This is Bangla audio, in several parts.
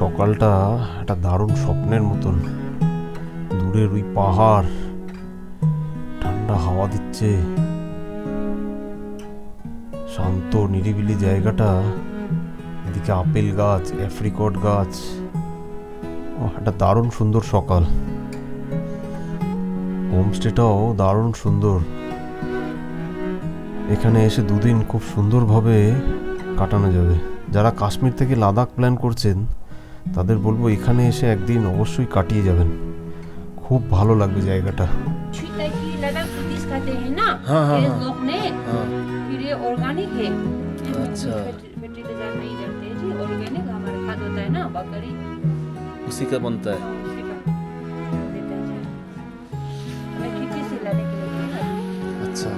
সকালটা একটা দারুণ স্বপ্নের মতন। দূরের ওই পাহাড়, ঠান্ডা হাওয়া দিচ্ছে। শান্ত, নিরিবিলি জায়গাটা। এদিকে আপেল গাছ অ্যাফ্রিকট গাছ। একটা দারুণ সুন্দর সকাল। হোমস্টেটাও দারুণ সুন্দর। এখানে এসে দুদিন খুব সুন্দরভাবে কাটানো যাবে। যারা কাশ্মীর থেকে লাদাখ প্ল্যান করছেন তাদের বলবো এখানে এসে একদিন অবশ্যই কাটিয়ে যাবেন খুব ভালো লাগবে জায়গাটা छुट्टा की लद्दाख बुद्धिस्ट खाते हैं ना हाँ, हाँ, ये हाँ। लोग ने हाँ फिर ये ऑर्गेनिक है अच्छा। फर्टिलाइजर नहीं डालते हैं जी ऑर्गेनिक हमारा खाद होता है ना बकरी उसी का बनता है उसी का देते हैं जी हमें खेती से लाने के लिए ना अच्छा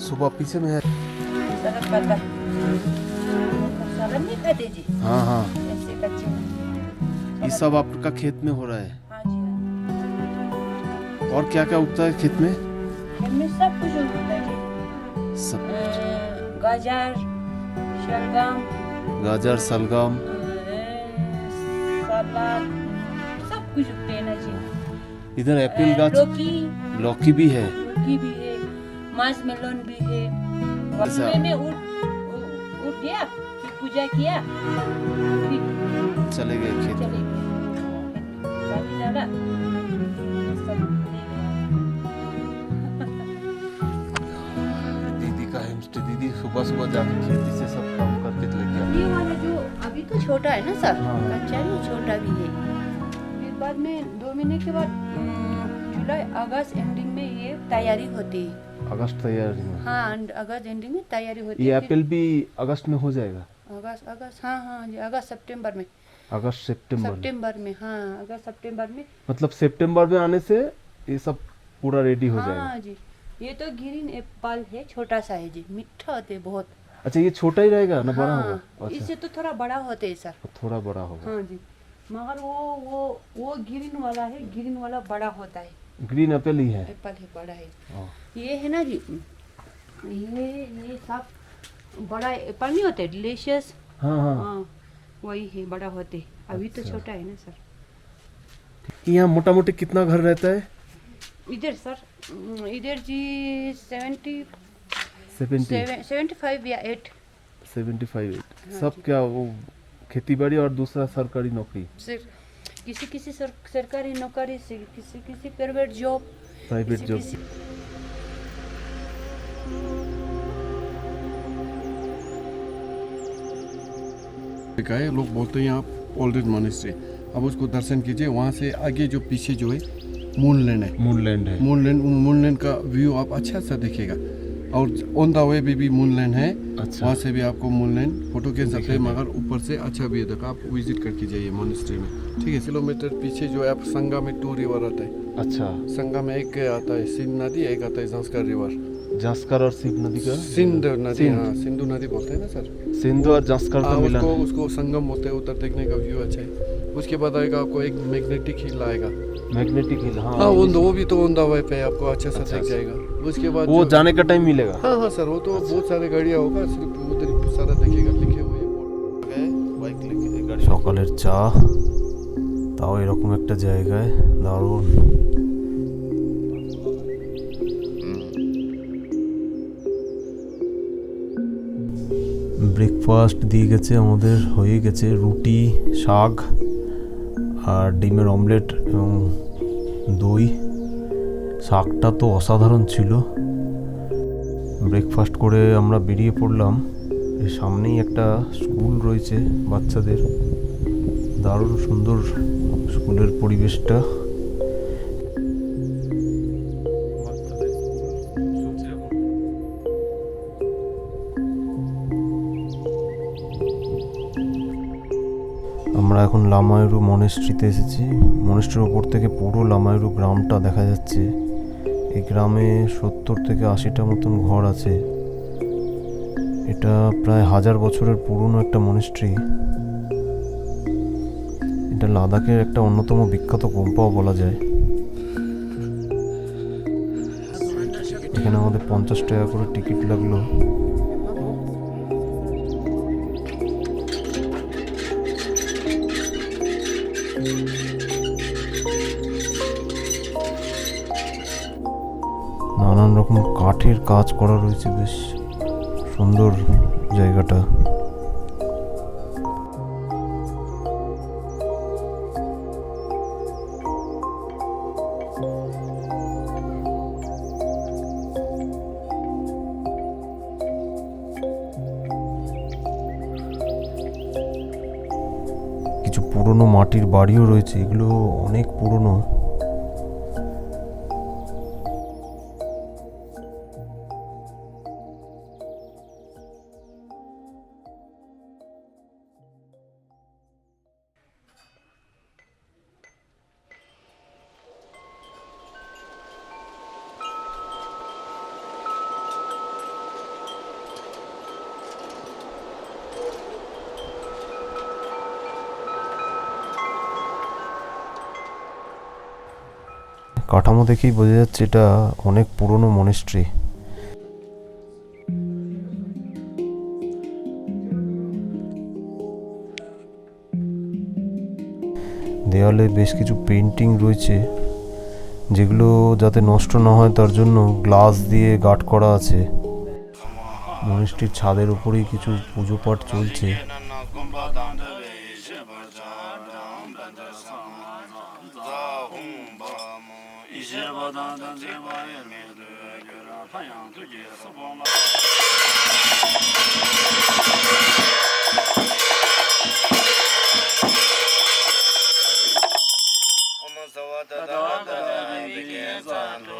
सुबह पीछे में है सड़क पत्ता सड़क नहीं खाते जी हाँ हाँ ऐसे कच्चे ये सब आपका खेत में हो रहा है। हाँ जी हाँ और क्या क्या उगता है खेत में? सब कुछ है। सब गाजर शलगम। गाजर सलगम सलाद। सब कुछ उगते हैं ना जी। इधर एप्पल गाछ लौकी। लौकी भी है। लौकी भी है। मास मेलन भी है। अच्छा। सुबह उठ उठ गया? पूजा किया? चले गए खेत। चले गए। सुबह सुबह जाके खेती से सब काम करके लेके आती। ये वाला जो अभी तो छोटा है ना सर? हाँ। कच्चा है वो छोटा भी है। फिर बाद में दो महीने के बाद जुलाई अगस्त एंडिंग में ये तैयारी होती। है अगस्त तैयारी में। हाँ अगस्त एंडिंग में तैयारी होती। है फिर एप्पल भी अगस्त में हो जाएगा? अगस्त अगस्त हाँ हाँ जी अगस्त सितंबर में। अगस्त सितंबर सितंबर में हाँ अगस्त सितंबर में। मतलब सितंबर में आने से ये सब पूरा रेडी हो जाएगा। हाँ जी। ये तो ग्रीन एप्पल है छोटा सा है जी मीठा होते हैं बहुत। अच्छा ये छोटा ही रहेगा ना बड़ा हाँ होगा अच्छा। इससे तो थोड़ा बड़ा होते हैं सर। थोड़ा बड़ा होगा। हाँ जी मगर वो वो वो ग्रीन वाला है ग्रीन वाला बड़ा होता है। ग्रीन एप्पल ही है? एप्पल है बड़ा है। हाँ। ये है ना जी ये ये सब बड़ा एप्पल नहीं होते डिलीशियस? हाँ हाँ। हाँ वही है बड़ा होते अभी तो अच्छा। छोटा है ना सर। यहाँ मोटा मोटी कितना घर रहता है? इधर सर इधर जी सेवेंटी सेवेंटी सेवेंटी फाइव या एट सेवेंटी फाइव हाँ सब क्या वो खेती बाड़ी और दूसरा सरकारी नौकरी? सर किसी किसी सर, सरकारी नौकरी से किसी किसी प्राइवेट जॉब प्राइवेट जॉब है लोग बोलते हैं यहाँ ओल्डेज मोनेस्ट्री अब उसको दर्शन कीजिए वहाँ से आगे जो पीछे जो है मून लैंड है। मूनलैंड है। मून लैंड मून लैंड का व्यू आप अच्छा सा दिखेगा और ऑन द वे भी, भी मून लैंड है। अच्छा। वहाँ से भी आपको मून लैंड फ़ोटो खींच सकते हैं मगर ऊपर से अच्छा भी है। आप विज़िट करके जाइए मोनेस्ट्री में। ठीक है किलोमीटर पीछे जो है आप संगा में टू रिवर आता है। अच्छा। संगा में एक आता है सिंध नदी एक आता है जंस्कर रिवर जंस्कर और सिंध नदी का? सिंध नदी हाँ सिंधु नदी बोलते हैं ना सर? सिंधु और जंस्कर का हाँ, मिलन। उसको उसको संगम होते हैं उधर देखने का व्यू अच्छा है। उसके बाद आएगा आपको एक मैग्नेटिक हिल आएगा मैग्नेटिक हिल हाँ हाँ वो वो भी तो ऑन द वे पे आपको अच्छा सा अच्छा, दिख अच्छा। जाएगा उसके बाद वो जो- जाने का टाइम मिलेगा हाँ हाँ सर वो तो बहुत सारे गाड़ियाँ होगा सिर्फ उधर सारा देखिएगा लिखे हुए बाइक लेके गाड़ी সকালের চা তাও এরকম একটা জায়গায় দারুণ ব্রেকফাস্ট দিয়ে গেছে আমাদের হয়ে গেছে রুটি শাক আর ডিমের অমলেট এবং দই। শাকটা তো অসাধারণ ছিল। ব্রেকফাস্ট করে আমরা বেরিয়ে পড়লাম। এর সামনেই একটা স্কুল রয়েছে বাচ্চাদের। দারুণ সুন্দর স্কুলের পরিবেশটা। আমরা এখন লামায়ুরু মনেস্ট্রিতে এসেছি। মনেস্ট্রির ওপর থেকে পুরো লামায়ুরু গ্রামটা দেখা যাচ্ছে। এই গ্রামে সত্তর থেকে আশিটা মতন ঘর আছে। এটা প্রায় হাজার বছরের পুরনো একটা মনেস্ট্রি এটা লাদাখের একটা অন্যতম বিখ্যাত গোম্পাও বলা যায়। এখানে আমাদের পঞ্চাশ টাকা করে টিকিট লাগল। নানান রকম কাঠের কাজ করা রয়েছে বেশ সুন্দর জায়গাটা। বাড়িও রয়েছে এগুলো অনেক পুরনো। কাঠামো দেখেই বোঝা যাচ্ছে এটা অনেক পুরনো মনেস্ট্রি দেওয়ালে বেশ কিছু পেন্টিং রয়েছে, যেগুলো যাতে নষ্ট না হয় তার জন্য গ্লাস দিয়ে গার্ড করা আছে। মনেস্ট্রির ছাদের উপরেই কিছু পুজো পাঠ চলছে। shi bo dan dan zin bo yin mi du yu ra pan yang tu ji su bo ma Om Zawada Dada Dada Dada Dada Dada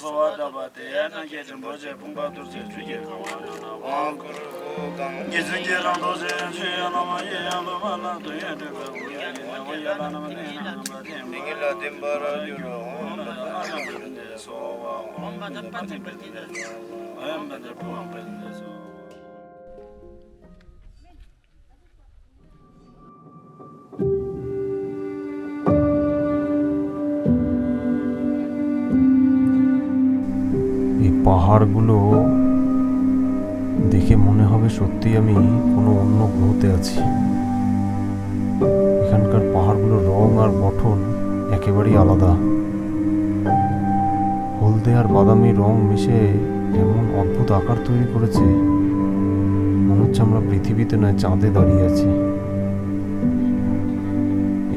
suwa daba te ya na kye chenpo che pungpa tur che chu kye kawa na na wang kuru kang kye chen kye rang to che chu ya na ma ye ya lo ma na tu ye te ka wu ya ye na wa ya la na ma ne na na ma ten pa ki la ten pa ra yu lo om na na na na te so wa om pa ta pa te pa ti da om pa ta pu om pa ti da so এই পাহাড়গুলো দেখে মনে হবে সত্যি আমি কোনো অন্য গ্রহতে আছি। এখানকার পাহাড়গুলোর রং আর গঠন একেবারেই আলাদা। হলদে আর বাদামি রং মিশে এমন অদ্ভুত আকার তৈরি করেছে। মনে হচ্ছে আমরা পৃথিবীতে নয়, চাঁদে দাঁড়িয়ে আছি।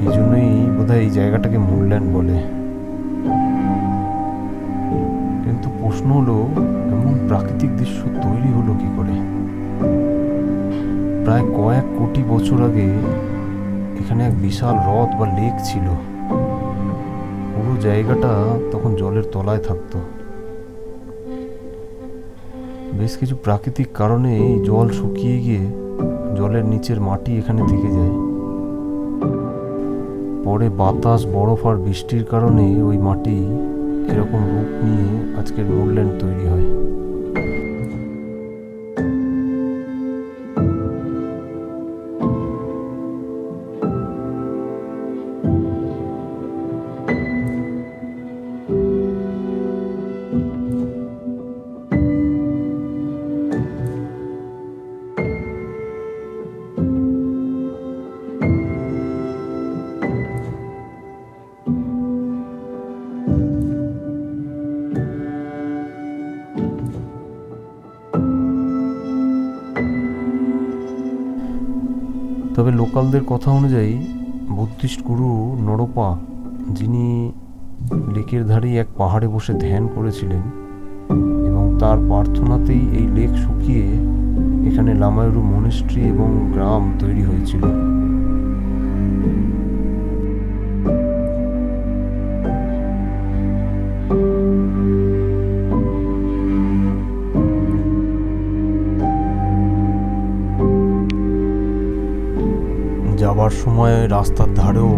এই জন্যই বোধহয় এই জায়গাটাকে মুনল্যান্ড বলে। প্রশ্ন হলো, এমন প্রাকৃতিক দৃশ্য তৈরি হলো কি করে? প্রায় কয়েক কোটি বছর আগে এখানে এক বিশাল হ্রদ বা লেক ছিল। পুরো জায়গাটা তখন জলের তলায় থাকতো। বেশ কিছু প্রাকৃতিক কারণে এই জল শুকিয়ে গিয়ে জলের নিচের মাটি এখানে থেকে যায়। পরে বাতাস, বরফ আর বৃষ্টির কারণে ওই মাটি এরকম রূপ নিয়ে আজকের মুডল্যান্ড তৈরি হয়। তবে লোকালদের কথা অনুযায়ী বুদ্ধিস্ট গুরু নরপা, যিনি লেকের ধারেই এক পাহাড়ে বসে ধ্যান করেছিলেন এবং তার প্রার্থনাতেই এই লেক শুকিয়ে এখানে লামায়ুরু মনিস্ট্রি এবং গ্রাম তৈরি হয়েছিল। সময় রাস্তার ধারেও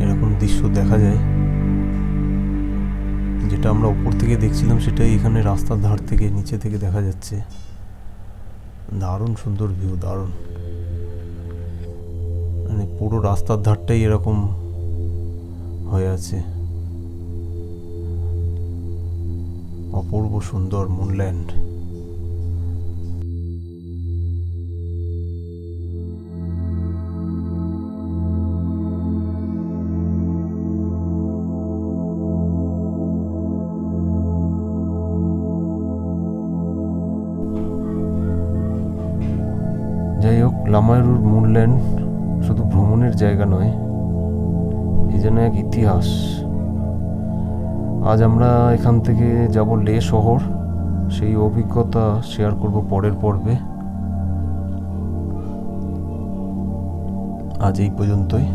এরকম দৃশ্য দেখা যায়। যেটা আমরা উপর থেকে দেখছিলাম, সেটাই এখানে রাস্তার ধার থেকে নিচে থেকে দেখা যাচ্ছে। দারুণ সুন্দর ভিউ দারুণ। মানে পুরো রাস্তার ধারটাই এরকম হয়ে আছে। অপূর্ব সুন্দর মুনল্যান্ড লামায়ুরুর শুধু ভ্রমণের জায়গা নয়, এ যেন এক ইতিহাস। আজ আমরা এখান থেকে যাব লে শহর। সেই অভিজ্ঞতা শেয়ার করব পরের পর্বে। আজ এই পর্যন্তই।